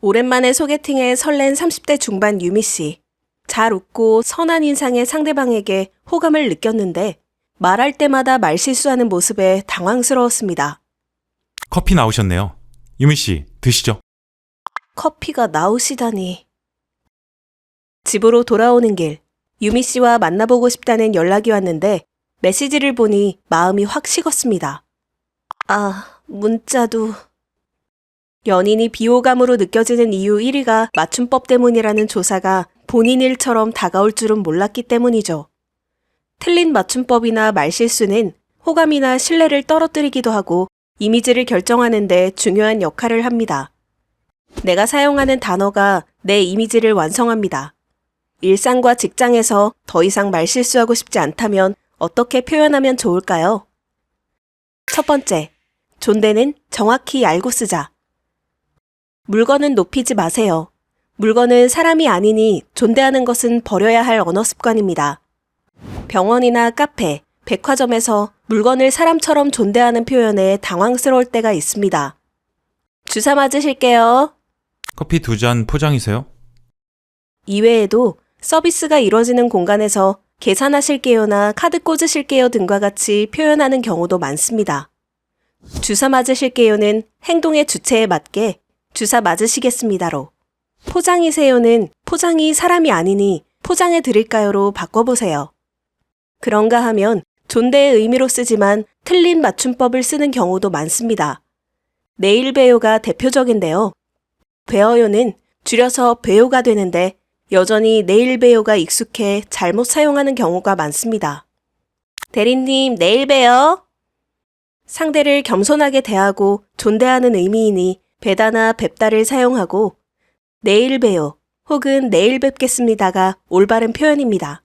오랜만에 소개팅에 설렌 30대 중반 유미 씨. 잘 웃고 선한 인상의 상대방에게 호감을 느꼈는데 말할 때마다 말실수하는 모습에 당황스러웠습니다. 커피 나오셨네요. 유미 씨, 드시죠. 커피가 나오시다니. 집으로 돌아오는 길, 유미 씨와 만나보고 싶다는 연락이 왔는데 메시지를 보니 마음이 확 식었습니다. 아, 문자도. 연인이 비호감으로 느껴지는 이유 1위가 맞춤법 때문이라는 조사가 본인 일처럼 다가올 줄은 몰랐기 때문이죠. 틀린 맞춤법이나 말실수는 호감이나 신뢰를 떨어뜨리기도 하고 이미지를 결정하는데 중요한 역할을 합니다. 내가 사용하는 단어가 내 이미지를 완성합니다. 일상과 직장에서 더 이상 말실수하고 싶지 않다면 어떻게 표현하면 좋을까요? 첫 번째, 존대는 정확히 알고 쓰자. 물건은 높이지 마세요. 물건은 사람이 아니니 존대하는 것은 버려야 할 언어 습관입니다. 병원이나 카페, 백화점에서 물건을 사람처럼 존대하는 표현에 당황스러울 때가 있습니다. 주사 맞으실게요. 커피 두 잔 포장이세요? 이외에도 서비스가 이루어지는 공간에서 계산하실게요나 카드 꽂으실게요 등과 같이 표현하는 경우도 많습니다. 주사 맞으실게요는 행동의 주체에 맞게 주사 맞으시겠습니다로 포장이세요는 포장이 사람이 아니니 포장해 드릴까요로 바꿔보세요. 그런가 하면 존대의 의미로 쓰지만 틀린 맞춤법을 쓰는 경우도 많습니다. 내일 배우가 대표적인데요. 배어요는 줄여서 배우가 되는데 여전히 내일 배우가 익숙해 잘못 사용하는 경우가 많습니다. 대리님, 내일 봬요. 상대를 겸손하게 대하고 존대하는 의미이니 배다나 뵙다를 사용하고 내일 봬요 혹은 내일 뵙겠습니다가 올바른 표현입니다.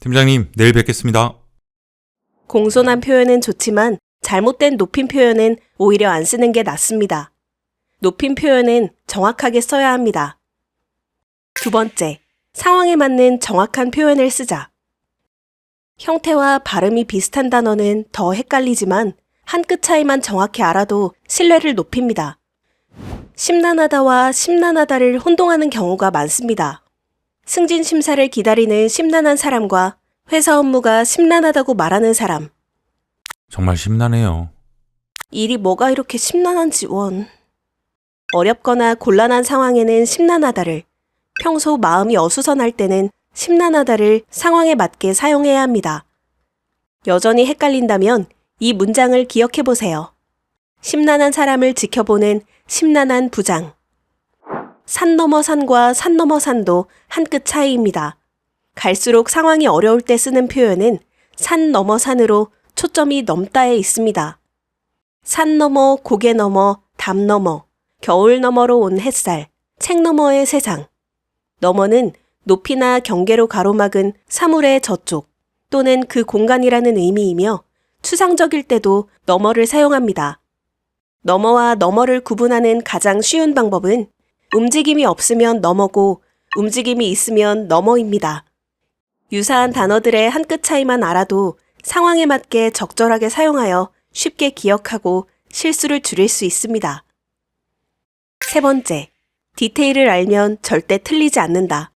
팀장님, 내일 뵙겠습니다. 공손한 표현은 좋지만 잘못된 높임 표현은 오히려 안 쓰는 게 낫습니다. 높임 표현은 정확하게 써야 합니다. 두 번째, 상황에 맞는 정확한 표현을 쓰자. 형태와 발음이 비슷한 단어는 더 헷갈리지만 한 끗 차이만 정확히 알아도 신뢰를 높입니다. 심란하다와 심란하다를 혼동하는 경우가 많습니다. 승진 심사를 기다리는 심란한 사람과 회사 업무가 심란하다고 말하는 사람. 정말 심란해요. 일이 뭐가 이렇게 심란한지 원. 어렵거나 곤란한 상황에는 심란하다를, 평소 마음이 어수선할 때는 심란하다를 상황에 맞게 사용해야 합니다. 여전히 헷갈린다면 이 문장을 기억해 보세요. 심란한 사람을 지켜보는 심란한 부장. 산 넘어 산과 산 넘어 산도 한 끗 차이입니다. 갈수록 상황이 어려울 때 쓰는 표현은 산 넘어 산으로 초점이 넘다에 있습니다. 산 너머, 고개 너머, 담 너머, 겨울 너머로 온 햇살, 책 너머의 세상. 너머는 높이나 경계로 가로막은 사물의 저쪽 또는 그 공간이라는 의미이며 추상적일 때도 너머를 사용합니다. 너머와 너머를 구분하는 가장 쉬운 방법은 움직임이 없으면 너머고 움직임이 있으면 너머입니다. 유사한 단어들의 한 끗 차이만 알아도 상황에 맞게 적절하게 사용하여 쉽게 기억하고 실수를 줄일 수 있습니다. 세 번째, 디테일을 알면 절대 틀리지 않는다.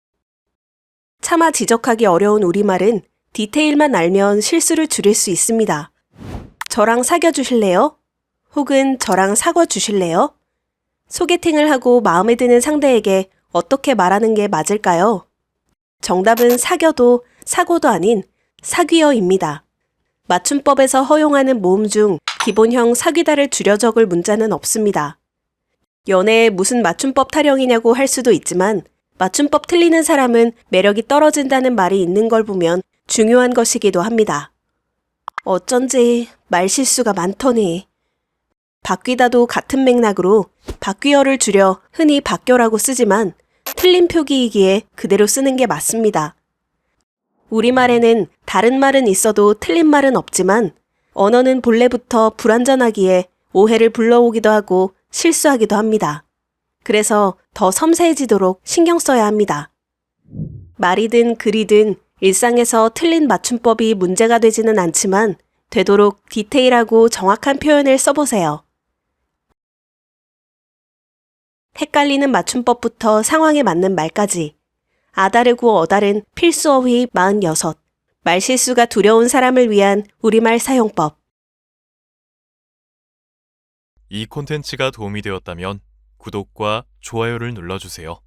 차마 지적하기 어려운 우리말은 디테일만 알면 실수를 줄일 수 있습니다. 저랑 사귀어 주실래요? 혹은 저랑 사궈 주실래요? 소개팅을 하고 마음에 드는 상대에게 어떻게 말하는 게 맞을까요? 정답은 사겨도 사고도 아닌 사귀어입니다. 맞춤법에서 허용하는 모음 중 기본형 사귀다를 줄여 적을 문자는 없습니다. 연애에 무슨 맞춤법 타령이냐고 할 수도 있지만 맞춤법 틀리는 사람은 매력이 떨어진다는 말이 있는 걸 보면 중요한 것이기도 합니다. 어쩐지 말실수가 많더니. 바뀌다도 같은 맥락으로 바뀌어를 줄여 흔히 바뀌어라고 쓰지만 틀린 표기이기에 그대로 쓰는 게 맞습니다. 우리말에는 다른 말은 있어도 틀린 말은 없지만 언어는 본래부터 불완전하기에 오해를 불러오기도 하고 실수하기도 합니다. 그래서 더 섬세해지도록 신경 써야 합니다. 말이든 글이든 일상에서 틀린 맞춤법이 문제가 되지는 않지만 되도록 디테일하고 정확한 표현을 써보세요. 헷갈리는 맞춤법부터 상황에 맞는 말까지. 아다르고 어다른 필수 어휘 46. 말실수가 두려운 사람을 위한 우리말 사용법. 이 콘텐츠가 도움이 되었다면 구독과 좋아요를 눌러주세요.